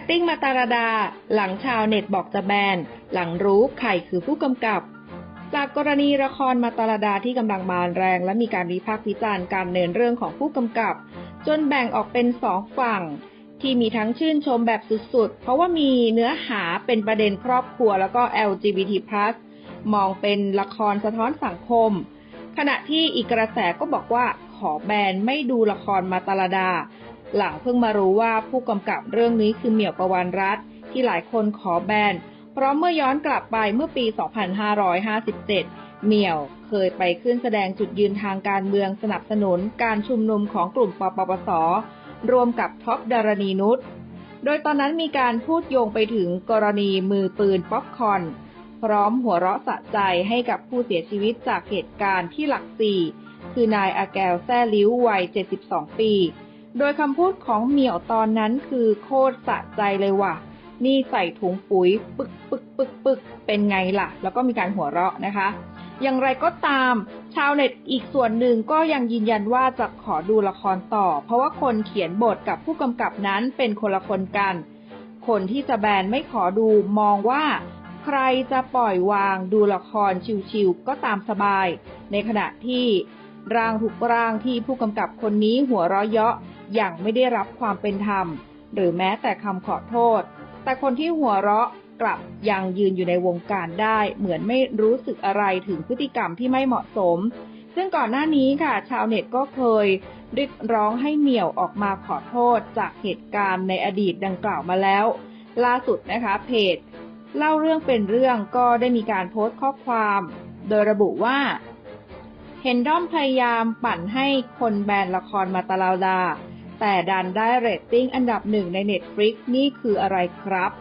ตติ้งมาตาราดา หลังชาวเน็ตบอกจะแบน หลังรู้ใครคือผู้กำกับ จากกรณีละครมาตาราดาที่กำลังมาแรง และมีการวิพากษ์วิจารณ์การเนินเรื่องของผู้กำกับ จนแบ่งออกเป็นสองฝั่ง ที่มีทั้งชื่นชมแบบสุดๆ เพราะว่ามีเนื้อหาเป็นประเด็นครอบครัวแล้วก็ LGBT+ มองเป็นละครสะท้อนสังคม ขณะที่อีกกระแสก็บอกว่าขอแบนไม่ดูละครมาตาลาดา หลังเพิ่งมารู้ว่าผู้กำกับเรื่องนี้คือเหมี่ยวประวันรัตที่หลายคนขอแบนเพราะเมื่อย้อนกลับไปเมื่อปี 2557 เหมี่ยวเคยไปขึ้นแสดงจุดยืนทางการเมืองสนับสนุนการชุมนุมของกลุ่มปปปส รวมกับท็อปดารณีนุช โดยตอนนั้นมีการพูดโยงไปถึงกรณีมือปืนป๊อปคอน พร้อมหัวเราะสะใจให้กับผู้เสียชีวิตจากเหตุการณ์ที่หลักสี่คือนายอาแกลแซ่ลิ้ววัย 72 ปี โดยคำพูดของเหมี่ยวตอนนั้นคือโคตรสะใจเลยว่ะ นี่ใส่ถุงปุ๋ยปึกปึกปึกปึกเป็นไงล่ะ แล้วก็มีการหัวเราะนะคะ อย่างไรก็ตาม ชาวเน็ตอีกส่วนหนึ่งก็ยังยืนยันว่าจะขอดูละครต่อ เพราะว่าคนเขียนบทกับผู้กำกับนั้นเป็นคนละคนกัน คนที่จะแบนไม่ขอดูมองว่าใครจะปล่อยวางดูละครชิวๆก็ตามสบาย ในขณะที่ร่างทุกร่างที่ผู้กำกับคนนี้หัวเราะเยาะ อย่างไม่ได้รับความเป็นธรรม หรือแม้แต่คำขอโทษ แต่คนที่หัวเราะกลับยังยืนอยู่ในวงการได้ เหมือนไม่รู้สึกอะไรถึงพฤติกรรมที่ไม่เหมาะสม ซึ่งก่อนหน้านี้ค่ะ ชาวเน็ตก็เคยเรียกร้องให้เหมี่ยวออกมาขอโทษจากเหตุการณ์ในอดีตดังกล่าวมาแล้ว ล่าสุดนะคะเพจ เล่าเรื่องเป็นเรื่องก็ได้มีการโพสต์ข้อความ โดยระบุว่าเห็นด้อมพยายามปั่นให้คนแบนละครมาตาลาดา แต่ดันได้เรตติ้งอันดับหนึ่งใน Netflix นี่คืออะไรครับ